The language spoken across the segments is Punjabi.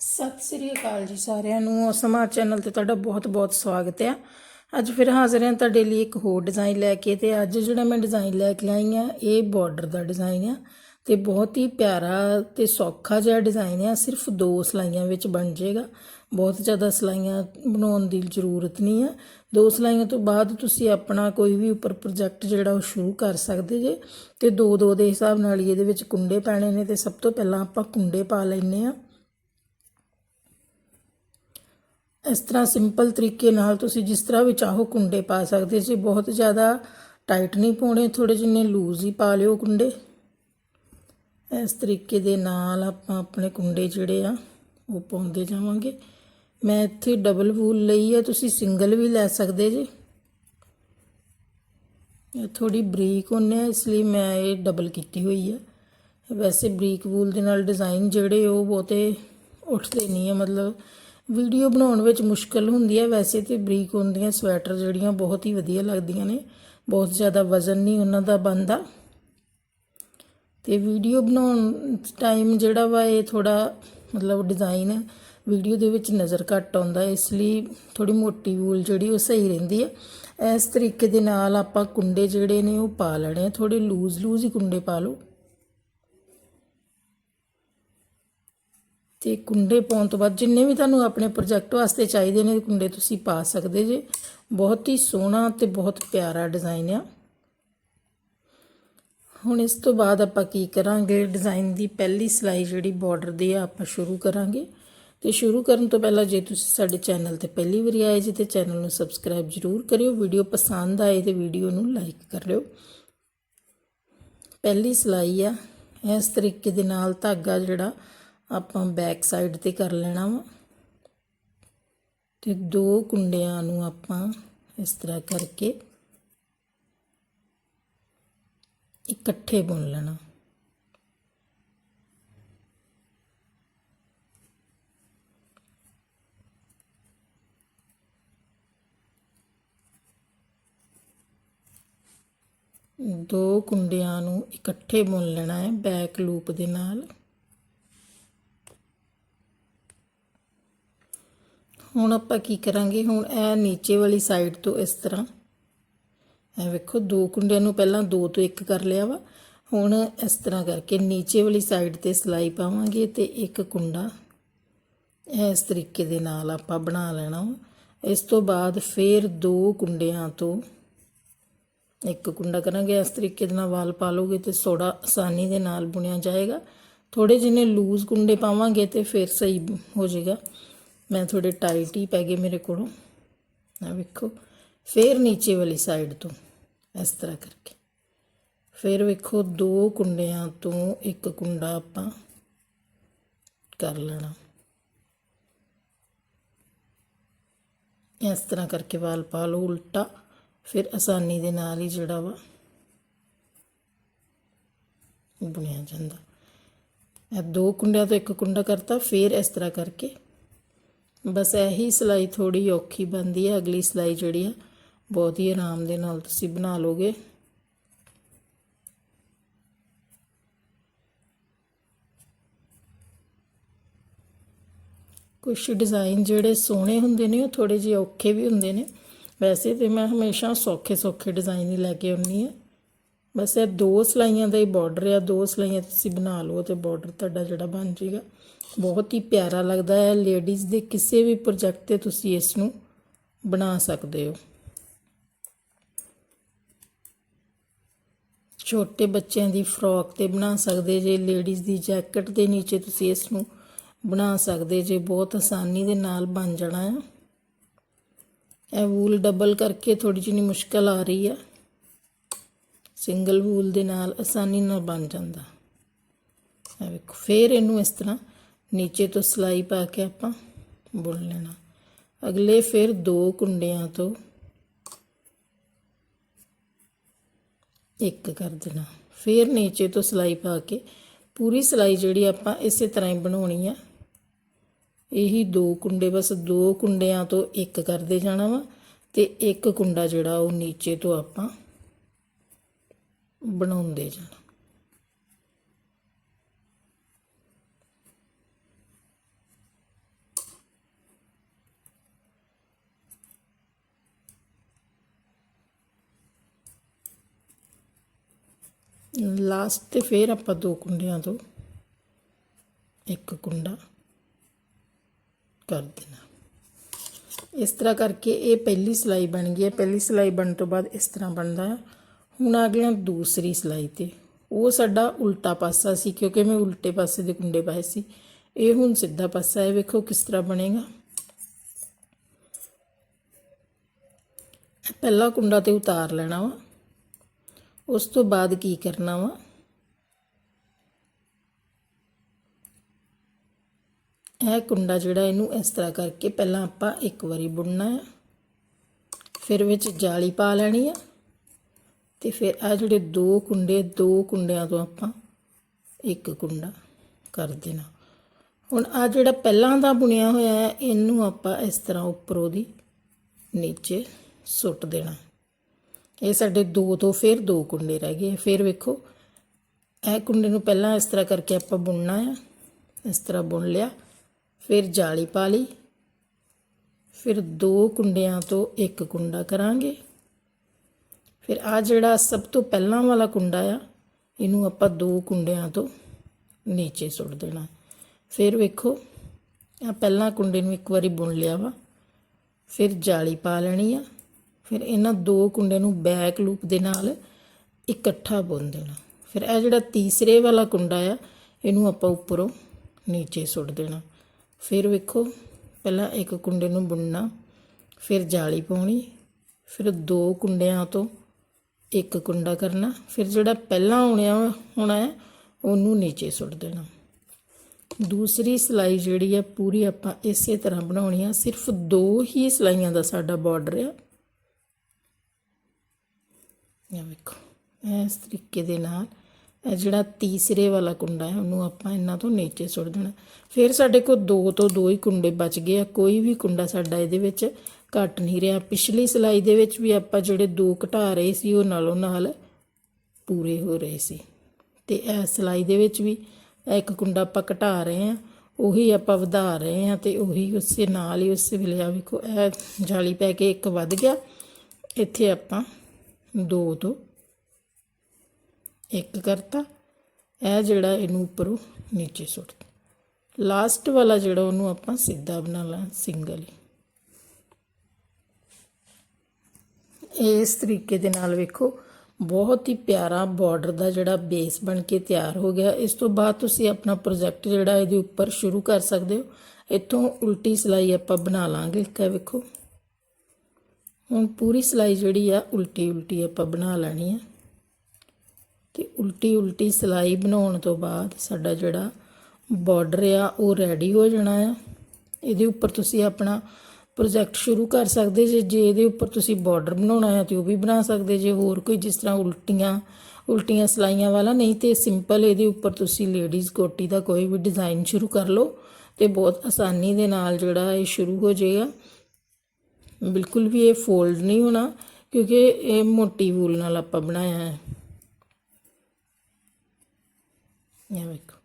ਸਤਿ ਸ੍ਰੀ ਅਕਾਲ ਜੀ ਸਾਰਿਆਂ ਨੂੰ। ਸਮਾਜ ਚੈਨਲ ਤੇ ਤੁਹਾਡਾ ਬਹੁਤ-ਬਹੁਤ ਸਵਾਗਤ ਹੈ ਅੱਜ ਫਿਰ ਹਾਜ਼ਰ ਹਾਂ ਤੁਹਾਡੇ ਲਈ ਇੱਕ ਹੋਰ ਡਿਜ਼ਾਈਨ ਲੈ ਕੇ ਤੇ ਅੱਜ ਜਿਹੜਾ ਮੈਂ ਡਿਜ਼ਾਈਨ ਲੈ ਕੇ ਆਈ ਹਾਂ ਇਹ ਬਾਰਡਰ ਦਾ ਡਿਜ਼ਾਈਨ ਆ ਤੇ ਬਹੁਤ ਹੀ ਪਿਆਰਾ ਤੇ ਸੌਖਾ ਜਿਹਾ ਡਿਜ਼ਾਈਨ ਆ। ਸਿਰਫ ਦੋ ਸਲਾਈਆਂ ਵਿੱਚ ਬਣ ਜਾਏਗਾ। ਬਹੁਤ ਜ਼ਿਆਦਾ ਸਲਾਈਆਂ ਬਣਾਉਣ ਦੀ ਜ਼ਰੂਰਤ ਨਹੀਂ ਆ। ਦੋ ਸਲਾਈਆਂ ਤੋਂ ਬਾਅਦ ਤੁਸੀਂ ਆਪਣਾ ਕੋਈ ਵੀ ਉੱਪਰ ਪ੍ਰੋਜੈਕਟ ਜਿਹੜਾ ਉਹ ਸ਼ੁਰੂ ਕਰ ਸਕਦੇ ਜੇ ਤੇ ਦੋ ਦੋ ਦੇ ਹਿਸਾਬ ਨਾਲ ਹੀ ਇਹਦੇ ਵਿੱਚ ਕੁੰਡੇ ਪੈਣੇ ਨੇ ਤੇ ਸਭ ਤੋਂ ਪਹਿਲਾਂ ਆਪਾਂ ਕੁੰਡੇ ਪਾ ਲੈਨੇ ਆ ਇਸ ਤਰ੍ਹਾਂ ਸਿੰਪਲ ਤਰੀਕੇ ਨਾਲ ਤੁਸੀਂ ਜਿਸ ਤਰ੍ਹਾਂ ਵੀ ਚਾਹੋ ਕੁੰਡੇ ਪਾ ਸਕਦੇ ਜੀ ਬਹੁਤ ਜ਼ਿਆਦਾ ਟਾਈਟ ਨਹੀਂ ਪਾਉਣੇ ਥੋੜੇ ਜਿੰਨੇ ਲੂਜ਼ ਹੀ ਪਾ ਲਿਓ ਕੁੰਡੇ। ਇਸ ਤਰੀਕੇ ਦੇ ਨਾਲ ਆਪਾਂ ਆਪਣੇ ਕੁੰਡੇ ਜਿਹੜੇ ਆ, ਉਹ ਪਾਉਂਦੇ ਜਾਵਾਂਗੇ। ਮੈਂ ਇੱਥੇ ਡਬਲ ਵੂਲ ਲਈ ਹੈ ਤੁਸੀਂ ਸਿੰਗਲ ਵੀ ਲੈ ਸਕਦੇ ਜੀ। ਇਹ ਥੋੜੀ ਬਰੀਕ ਹੁੰਨੇ ਆ, ਇਸ ਲਈ ਮੈਂ ਇਹ ਡਬਲ ਕੀਤੀ ਹੋਈ ਹੈ ਵੈਸੇ ਬਰੀਕ ਵੂਲ ਦੇ ਨਾਲ ਡਿਜ਼ਾਈਨ ਜਿਹੜੇ ਉਹ ਬਹੁਤੇ ਉੱਠਦੇ ਨਹੀਂ ਹੈ ਮਤਲਬ ਵੀਡੀਓ ਬਣਾਉਣ ਵਿੱਚ ਮੁਸ਼ਕਲ ਹੁੰਦੀ ਹੈ। ਵੈਸੇ ਤੇ ਬਰੀਕ ਹੁੰਦੀਆਂ ਸਵੈਟਰ ਜਿਹੜੀਆਂ ਬਹੁਤ ਹੀ ਵਧੀਆ ਲੱਗਦੀਆਂ ਨੇ। ਬਹੁਤ ਜ਼ਿਆਦਾ ਵਜ਼ਨ ਨਹੀਂ ਉਹਨਾਂ ਦਾ ਬੰਦਾ ਤੇ ਵੀਡੀਓ ਬਣਾਉਣ ਟਾਈਮ ਜਿਹੜਾ ਵਾ ਇਹ ਥੋੜਾ ਮਤਲਬ ਡਿਜ਼ਾਈਨ ਵੀਡੀਓ ਦੇ ਵਿੱਚ ਨਜ਼ਰ ਘੱਟ ਆਉਂਦਾ ਇਸ ਲਈ ਥੋੜੀ ਮੋਟੀ ਵੂਲ ਜਿਹੜੀ ਉਹ ਸਹੀ ਰਹਿੰਦੀ ਹੈ। ਇਸ ਤਰੀਕੇ ਦੇ ਨਾਲ ਆਪਾਂ ਕੁੰਡੇ ਜਿਹੜੇ ਨੇ ਉਹ ਪਾ ਲੈਣੇ ਆ। ਥੋੜੇ ਲੂਜ਼ ਲੂਜ਼ ਹੀ ਕੁੰਡੇ ਪਾ ਲਓ। ਤੇ ਕੁੰਡੇ ਪਾਉਣ ਤੋਂ ਬਾਅਦ ਜਿੰਨੇ ਵੀ ਤੁਹਾਨੂੰ ਆਪਣੇ ਪ੍ਰੋਜੈਕਟ ਵਾਸਤੇ ਚਾਹੀਦੇ ਨੇ, ਕੁੰਡੇ ਤੁਸੀਂ ਪਾ ਸਕਦੇ ਜੇ। ਬਹੁਤ ਹੀ ਸੋਹਣਾ ਤੇ ਬਹੁਤ ਪਿਆਰਾ ਡਿਜ਼ਾਈਨ ਆ। ਹੁਣ ਇਸ ਤੋਂ ਬਾਅਦ ਆਪਾਂ ਕੀ ਕਰਾਂਗੇ? ਡਿਜ਼ਾਈਨ ਦੀ ਪਹਿਲੀ ਸਿਲਾਈ ਜਿਹੜੀ ਬਾਰਡਰ ਦੀ ਆ, ਆਪਾਂ ਸ਼ੁਰੂ ਕਰਾਂਗੇ। ਤੇ ਸ਼ੁਰੂ ਕਰਨ ਤੋਂ ਪਹਿਲਾਂ ਜੇ ਤੁਸੀਂ ਸਾਡੇ ਚੈਨਲ ਤੇ ਪਹਿਲੀ ਵਾਰੀ ਆਏ ਜੀ, ਤੇ ਚੈਨਲ ਨੂੰ ਸਬਸਕ੍ਰਾਈਬ ਜ਼ਰੂਰ ਕਰਿਓ। ਵੀਡੀਓ ਪਸੰਦ ਆਏ ਤੇ ਵੀਡੀਓ ਨੂੰ ਲਾਈਕ ਕਰ ਲਿਓ ਪਹਿਲੀ ਸਿਲਾਈ ਆ। ਇਸ ਤਰੀਕੇ ਦੇ ਨਾਲ ਧਾਗਾ ਜਿਹੜਾ ਆਪਾਂ ਬੈਕ ਸਾਈਡ ਤੇ ਕਰ ਲੈਣਾ ਵਾ। ਤੇ ਦੋ ਕੁੰਡਿਆਂ ਨੂੰ ਆਪਾਂ ਇਸ ਤਰ੍ਹਾਂ ਕਰਕੇ ਇਕੱਠੇ ਬੁਣ ਲੈਣਾ। ਦੋ ਕੁੰਡਿਆਂ ਨੂੰ ਇਕੱਠੇ ਬੁਣ ਲੈਣਾ ਹੈ ਬੈਕ ਲੂਪ ਦੇ ਨਾਲ। ਹੁਣ ਆਪਾਂ ਕੀ ਕਰਾਂਗੇ? ਹੁਣ ਇਹ ਨੀਚੇ ਵਾਲੀ ਸਾਈਡ ਤੋਂ ਇਸ ਤਰ੍ਹਾਂ। ਇਹ ਵੇਖੋ, ਦੋ ਕੁੰਡਿਆਂ ਨੂੰ ਪਹਿਲਾਂ ਦੋ ਤੋਂ ਇੱਕ ਕਰ ਲਿਆ ਵਾ। ਹੁਣ ਇਸ ਤਰ੍ਹਾਂ ਕਰਕੇ ਨੀਚੇ ਵਾਲੀ ਸਾਈਡ ਤੇ ਸਲਾਈ ਪਾਵਾਂਗੇ ਤੇ ਇੱਕ ਕੁੰਡਾ ਇਸ ਤਰੀਕੇ ਦੇ ਨਾਲ ਆਪਾਂ ਬਣਾ ਲੈਣਾ ਵਾ। ਇਸ ਤੋਂ ਬਾਅਦ ਫੇਰ ਦੋ ਕੁੰਡਿਆਂ ਤੋਂ ਇੱਕ ਕੁੰਡਾ ਕਰਾਂਗੇ। ਇਸ ਤਰੀਕੇ ਦੇ ਨਾਲ ਵਾਲ ਪਾ ਲੋਗੇ ਤੇ ਸੋੜਾ ਆਸਾਨੀ ਦੇ ਨਾਲ ਬੁਣਿਆ ਜਾਏਗਾ। ਥੋੜੇ ਜਿਹਨੇ ਲੂਜ਼ ਕੁੰਡੇ ਪਾਵਾਂਗੇ ਤੇ ਫਿਰ ਸਹੀ ਹੋ ਜਾਏਗਾ। ਮੈਂ ਥੋੜੇ ਟਾਈਟ ਹੀ ਪੈ ਗਏ ਮੇਰੇ ਕੋਲੋਂ। ਆ ਵੇਖੋ, ਫੇਰ ਨੀਚੇ ਵਾਲੀ ਸਾਈਡ ਤੋਂ, ਇਸ ਤਰ੍ਹਾਂ ਕਰਕੇ। ਫਿਰ ਵੇਖੋ, ਦੋ ਕੁੰਡਿਆਂ ਤੋਂ ਇੱਕ ਕੁੰਡਾ ਆਪਾਂ ਕਰ ਲੈਣਾ। ਇਸ ਤਰ੍ਹਾਂ ਕਰਕੇ ਵਾਲ ਪਾ ਲਓ ਉਲਟਾ, ਫਿਰ ਆਸਾਨੀ ਦੇ ਨਾਲ ਹੀ ਜਿਹੜਾ ਵਾ ਬੁਣਿਆ ਜਾਂਦਾ। ਇਹ ਦੋ ਕੁੰਡਿਆਂ ਤੋਂ ਇੱਕ ਕੁੰਡਾ ਕਰਤਾ, ਫਿਰ ਇਸ ਤਰ੍ਹਾਂ ਕਰਕੇ ਬਸ ਇਹੀ ਸਿਲਾਈ ਥੋੜੀ ਔਖੀ ਬੰਦੀ ਹੈ, ਅਗਲੀ ਸਿਲਾਈ ਜਿਹੜੀ ਆ ਬਹੁਤ ਹੀ ਆਰਾਮ ਦੇ ਨਾਲ ਤੁਸੀਂ ਬਣਾ ਲੋਗੇ ਕੁਝ ਡਿਜ਼ਾਈਨ ਜਿਹੜੇ ਸੋਹਣੇ ਹੁੰਦੇ ਨੇ, ਉਹ ਥੋੜੇ ਜਿਹੇ ਔਖੇ ਵੀ ਹੁੰਦੇ ਨੇ। ਵੈਸੇ ਤੇ ਮੈਂ ਹਮੇਸ਼ਾ ਸੌਖੇ ਸੌਖੇ ਡਿਜ਼ਾਈਨ ਹੀ ਲੈ ਕੇ ਆਉਣੀ ਆ ਬਸ ਇਹ ਦੋ ਸਲਾਈਆਂ ਦਾ ਹੀ ਬਾਰਡਰ ਆ, ਦੋ ਸਲਾਈਆਂ ਤੁਸੀਂ ਬਣਾ ਲਓ ਤੇ ਬਾਰਡਰ ਤੁਹਾਡਾ ਜਿਹੜਾ ਬਣ ਜਾਏਗਾ। ਬਹੁਤ ਹੀ ਪਿਆਰਾ ਲੱਗਦਾ ਹੈ ਲੇਡੀਜ਼ ਦੇ ਕਿਸੇ ਵੀ ਪ੍ਰੋਜੈਕਟ ਤੇ ਤੁਸੀਂ ਇਸ ਨੂੰ ਬਣਾ ਸਕਦੇ ਹੋ। ਛੋਟੇ ਬੱਚਿਆਂ ਦੀ ਫਰੋਕ ਤੇ ਬਣਾ ਸਕਦੇ ਜੇ ਲੇਡੀਜ਼ ਦੀ ਜੈਕਟ ਦੇ ਨੀਚੇ ਤੁਸੀਂ ਇਸ ਨੂੰ ਬਣਾ ਸਕਦੇ ਜੇ, ਬਹੁਤ ਆਸਾਨੀ ਦੇ ਨਾਲ ਬਣ ਜਾਣਾ ਹੈ ਇਹ ਵੂਲ ਡਬਲ ਕਰਕੇ ਥੋੜੀ ਜਿਹੀ ਮੁਸ਼ਕਲ ਆ ਰਹੀ ਹੈ ਸਿੰਗਲ ਵੂਲ ਦੇ ਨਾਲ ਆਸਾਨੀ ਨਾਲ ਬਣ ਜਾਂਦਾ। ਇਹ ਵੇਖੋ, ਫੇਰ ਇਹਨੂੰ ਇਸ ਤਰ੍ਹਾਂ ਨੀਚੇ ਤੋਂ ਸਲਾਈ ਪਾ ਕੇ ਆਪਾਂ ਬੁਣ ਲੈਣਾ। ਅਗਲੇ ਫਿਰ ਦੋ ਕੁੰਡਿਆਂ ਤੋਂ ਇੱਕ ਕਰ ਦੇਣਾ। ਫਿਰ ਨੀਚੇ ਤੋਂ ਸਲਾਈ ਪਾ ਕੇ ਪੂਰੀ ਸਲਾਈ ਜਿਹੜੀ ਆਪਾਂ ਇਸੇ ਤਰ੍ਹਾਂ ਹੀ ਬਣਾਉਣੀ ਆ, ਇਹੀ ਦੋ ਕੁੰਡੇ, ਬਸ ਦੋ ਕੁੰਡਿਆਂ ਤੋਂ ਇੱਕ ਕਰਦੇ ਜਾਣਾ ਵਾ ਤੇ ਇੱਕ ਕੁੰਡਾ ਜਿਹੜਾ ਉਹ ਨੀਚੇ ਤੋਂ ਆਪਾਂ बनाते जाने लास्ट फिर आप दो कुंडिया तो एक कुंडा कर देना इस तरह करके ये पहली सिलाई बन गई है पहली सिलाई बन तो बाद इस तरह बनता है ਹੁਣ ਆ ਗਿਆ ਦੂਸਰੀ ਸਿਲਾਈ ਤੇ। ਉਹ ਸਾਡਾ ਉਲਟਾ ਪਾਸਾ ਸੀ, ਕਿਉਂਕਿ ਮੈਂ ਉਲਟੇ ਪਾਸੇ ਦੇ ਕੁੰਡੇ ਪਾਏ ਸੀ। ਇਹ ਹੁਣ ਸਿੱਧਾ ਪਾਸਾ ਹੈ, ਵੇਖੋ ਕਿਸ ਤਰ੍ਹਾਂ ਬਣੇਗਾ। ਪਹਿਲਾ ਕੁੰਡਾ ਤੇ ਉਤਾਰ ਲੈਣਾ ਵਾ। ਉਸ ਤੋਂ ਬਾਅਦ ਕੀ ਕਰਨਾ ਵਾ? ਇਹ ਕੁੰਡਾ ਜਿਹੜਾ ਇਹਨੂੰ ਇਸ ਤਰ੍ਹਾਂ ਕਰਕੇ ਪਹਿਲਾਂ ਆਪਾਂ ਇੱਕ ਵਾਰੀ ਬੁਣਨਾ ਹੈ। ਫਿਰ ਵਿੱਚ ਜਾਲੀ ਪਾ ਲੈਣੀ ਆ। ਤੇ ਫਿਰ ਆ ਜਿਹੜੇ ਦੋ ਕੁੰਡੇ, ਦੋ ਕੁੰਡਿਆਂ ਤੋਂ ਆਪਾਂ ਇੱਕ ਕੁੰਡਾ ਕਰ ਦੇਣਾ। ਹੁਣ ਆ ਜਿਹੜਾ ਪਹਿਲਾਂ ਦਾ ਬੁਣਿਆ ਹੋਇਆ ਹੈ, ਇਹਨੂੰ ਆਪਾਂ ਇਸ ਤਰ੍ਹਾਂ ਉੱਪਰੋਂ ਦੀ ਨੀਚੇ ਸੁੱਟ ਦੇਣਾ। ਇਹ ਸਾਡੇ ਦੋ ਤੋਂ ਫਿਰ ਦੋ ਕੁੰਡੇ ਰਹਿ ਗਏ। ਫਿਰ ਵੇਖੋ, ਇਹ ਕੁੰਡੇ ਨੂੰ ਪਹਿਲਾਂ ਇਸ ਤਰ੍ਹਾਂ ਕਰਕੇ ਆਪਾਂ ਬੁਣਨਾ ਹੈ ਇਸ ਤਰ੍ਹਾਂ ਬੁਣ ਲਿਆ, ਫਿਰ ਜਾਲੀ ਪਾ ਲਈ। ਫਿਰ ਦੋ ਕੁੰਡਿਆਂ ਤੋਂ ਇੱਕ ਕੁੰਡਾ ਕਰਾਂਗੇ। ਫਿਰ ਆ ਜਿਹੜਾ ਸਭ ਤੋਂ ਪਹਿਲਾਂ ਵਾਲਾ ਕੁੰਡਾ ਆ, ਇਹਨੂੰ ਆਪਾਂ ਦੋ ਕੁੰਡਿਆਂ ਤੋਂ ਨੀਚੇ ਸੁੱਟ ਦੇਣਾ। ਫਿਰ ਵੇਖੋ ਆ ਪਹਿਲਾਂ ਕੁੰਡੇ ਨੂੰ ਇੱਕ ਵਾਰੀ ਬੁਣ ਲਿਆ ਵਾ। ਫਿਰ ਜਾਲੀ ਪਾ ਲੈਣੀ ਆ। ਫਿਰ ਇਹਨਾਂ ਦੋ ਕੁੰਡੇ ਨੂੰ ਬੈਕ ਲੂਪ ਦੇ ਨਾਲ ਇਕੱਠਾ ਬੁਣ ਦੇਣਾ। ਫਿਰ ਇਹ ਜਿਹੜਾ ਤੀਸਰੇ ਵਾਲਾ ਕੁੰਡਾ ਆ, ਇਹਨੂੰ ਆਪਾਂ ਉੱਪਰੋਂ ਨੀਚੇ ਸੁੱਟ ਦੇਣਾ। ਫਿਰ ਵੇਖੋ, ਪਹਿਲਾਂ ਇੱਕ ਕੁੰਡੇ ਨੂੰ ਬੁਣਨਾ, ਫਿਰ ਜਾਲੀ ਪਾਉਣੀ, ਫਿਰ ਦੋ ਕੁੰਡਿਆਂ ਤੋਂ ਇੱਕ ਕੁੰਡਾ ਕਰਨਾ, ਫਿਰ ਜਿਹੜਾ ਪਹਿਲਾਂ ਆਉਣਿਆ ਹੋਣਾ ਹੈ, ਉਹਨੂੰ ਨੀਚੇ ਸੁੱਟ ਦੇਣਾ। ਦੂਸਰੀ ਸਿਲਾਈ ਜਿਹੜੀ ਹੈ ਪੂਰੀ ਆਪਾਂ ਇਸੇ ਤਰ੍ਹਾਂ ਬਣਾਉਣੀ ਆ, ਸਿਰਫ ਦੋ ਹੀ ਸਿਲਾਈਆਂ ਦਾ ਸਾਡਾ ਬਾਰਡਰ ਆ। ਇਹ ਵੇਖੋ, ਇਸ ਤਰੀਕੇ ਦੇ ਨਾਲ, ਇਹ ਜਿਹੜਾ ਤੀਸਰੇ ਵਾਲਾ ਕੁੰਡਾ ਹੈ, ਉਹਨੂੰ ਆਪਾਂ ਇਹਨਾਂ ਤੋਂ ਨੀਚੇ ਸੁੱਟ ਦੇਣਾ। ਫਿਰ ਸਾਡੇ ਕੋਲ ਦੋ ਤੋਂ ਦੋ ਹੀ ਕੁੰਡੇ ਬਚ ਗਏ ਆ, ਕੋਈ ਵੀ ਕੁੰਡਾ ਸਾਡਾ ਇਹਦੇ ਵਿੱਚ ਘਟ ਨਹੀਂ ਰਿਹਾ। ਪਿਛਲੀ ਸਿਲਾਈ ਦੇ ਵਿੱਚ ਵੀ ਆਪਾਂ ਜਿਹੜੇ ਦੋ ਘਟਾ ਰਹੇ ਸੀ, ਉਹ ਨਾਲੋਂ ਨਾਲ ਪੂਰੇ ਹੋ ਰਹੇ ਸੀ। ਤੇ ਇਹ ਸਿਲਾਈ ਦੇ ਵਿੱਚ ਵੀ ਇਹ ਇੱਕ ਕੁੰਡਾ ਆਪਾਂ ਘਟਾ ਰਹੇ ਹਾਂ, ਉਹੀ ਆਪਾਂ ਵਧਾ ਰਹੇ ਹਾਂ ਤੇ ਉਹੀ ਉਸੇ ਨਾਲ ਹੀ ਉਸੇ ਵੇਲੇ ਆ ਵੇਖੋ, ਇਹ ਜਾਲੀ ਪੈ ਕੇ ਇੱਕ ਵੱਧ ਗਿਆ। ਇੱਥੇ ਆਪਾਂ ਦੋ ਤੋਂ ਇੱਕ ਕਰਤਾ। ਇਹ ਜਿਹੜਾ ਇਹਨੂੰ ਉੱਪਰੋਂ ਨੀਚੇ ਸੁੱਟ ਲਾਸਟ ਵਾਲਾ ਜਿਹੜਾ ਉਹਨੂੰ ਆਪਾਂ ਸਿੱਧਾ ਬਣਾ ਲਾਂ ਸਿੰਗਲ ਹੀ। ਇਸ ਤਰੀਕੇ ਦੇ ਨਾਲ ਵੇਖੋ, ਬਹੁਤ ਹੀ ਪਿਆਰਾ ਬਾਰਡਰ ਦਾ ਜਿਹੜਾ ਬੇਸ ਬਣ ਕੇ ਤਿਆਰ ਹੋ ਗਿਆ। ਇਸ ਤੋਂ ਬਾਅਦ ਤੁਸੀਂ ਆਪਣਾ ਪ੍ਰੋਜੈਕਟ ਜਿਹੜਾ ਇਹਦੇ ਉੱਪਰ ਸ਼ੁਰੂ ਕਰ ਸਕਦੇ ਹੋ। ਇੱਥੋਂ ਉਲਟੀ ਸਿਲਾਈ ਆਪਾਂ ਬਣਾ ਲਾਂਗੇ। ਇੱਕ ਵੇਖੋ। ਹੁਣ ਪੂਰੀ ਸਿਲਾਈ ਜਿਹੜੀ ਆ ਉਲਟੀ ਉਲਟੀ ਆਪਾਂ ਬਣਾ ਲੈਣੀ ਆ। ਤੇ ਉਲਟੀ ਉਲਟੀ ਸਿਲਾਈ ਬਣਾਉਣ ਤੋਂ ਬਾਅਦ ਸਾਡਾ ਜਿਹੜਾ ਬਾਰਡਰ ਆ, ਉਹ ਰੈਡੀ ਹੋ ਜਾਣਾ ਆ। ਇਹਦੇ ਉੱਪਰ ਤੁਸੀਂ ਆਪਣਾ ਪ੍ਰੋਜੈਕਟ ਸ਼ੁਰੂ ਕਰ ਸਕਦੇ ਜੇ ਜੇ ਇਹਦੇ ਉੱਪਰ ਤੁਸੀਂ ਬਾਰਡਰ ਬਣਾਉਣਾ ਹੈ ਤੇ ਉਹ ਵੀ ਬਣਾ ਸਕਦੇ ਜੇ, ਹੋਰ ਕੋਈ ਜਿਸ ਤਰ੍ਹਾਂ ਉਲਟੀਆਂ ਉਲਟੀਆਂ ਸਲਾਈਆਂ ਵਾਲਾ ਨਹੀਂ ਤੇ ਸਿੰਪਲ ਇਹਦੇ ਉੱਪਰ ਤੁਸੀਂ ਲੇਡੀਜ਼ ਕੋਟੀ ਦਾ ਕੋਈ ਵੀ ਡਿਜ਼ਾਈਨ ਸ਼ੁਰੂ ਕਰ ਲਓ ਤੇ ਬਹੁਤ ਆਸਾਨੀ ਦੇ ਨਾਲ ਜਿਹੜਾ ਇਹ ਸ਼ੁਰੂ ਹੋ ਜਾਏਗਾ। ਬਿਲਕੁਲ ਵੀ ਇਹ ਫੋਲਡ ਨਹੀਂ ਹੋਣਾ ਕਿਉਂਕਿ ਇਹ ਮੋਟੀ ਵੂਲ ਨਾਲ ਆਪਾਂ ਬਣਾਇਆ ਹੈ। ਇਹ ਵੇਖੋ।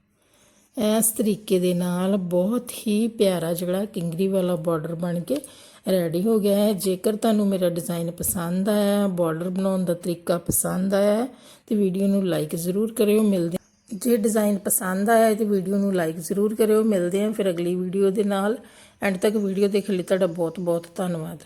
ਇਸ ਤਰੀਕੇ ਦੇ ਨਾਲ ਬਹੁਤ ਹੀ ਪਿਆਰਾ ਜਿਹੜਾ ਕਿੰਗਰੀ ਵਾਲਾ ਬਾਰਡਰ ਬਣ ਕੇ ਰੈਡੀ ਹੋ ਗਿਆ ਹੈ। ਜੇਕਰ ਤੁਹਾਨੂੰ ਮੇਰਾ ਡਿਜ਼ਾਈਨ ਪਸੰਦ ਆਇਆ ਬਾਰਡਰ ਬਣਾਉਣ ਦਾ ਤਰੀਕਾ ਪਸੰਦ ਆਇਆ ਹੈ, ਤੇ ਵੀਡੀਓ ਨੂੰ ਲਾਈਕ ਜ਼ਰੂਰ ਕਰਿਓ। ਮਿਲਦੇ ਜੇ ਡਿਜ਼ਾਈਨ ਪਸੰਦ ਆਇਆ ਹੈ, ਤੇ ਵੀਡੀਓ ਨੂੰ ਲਾਈਕ ਜ਼ਰੂਰ ਕਰਿਓ। ਮਿਲਦੇ ਹਾਂ ਫਿਰ ਅਗਲੀ ਵੀਡੀਓ ਦੇ ਨਾਲ। ਐਂਡ ਤੱਕ ਵੀਡੀਓ ਦੇਖਣ ਲਈ ਤੁਹਾਡਾ ਬਹੁਤ ਬਹੁਤ ਧੰਨਵਾਦ।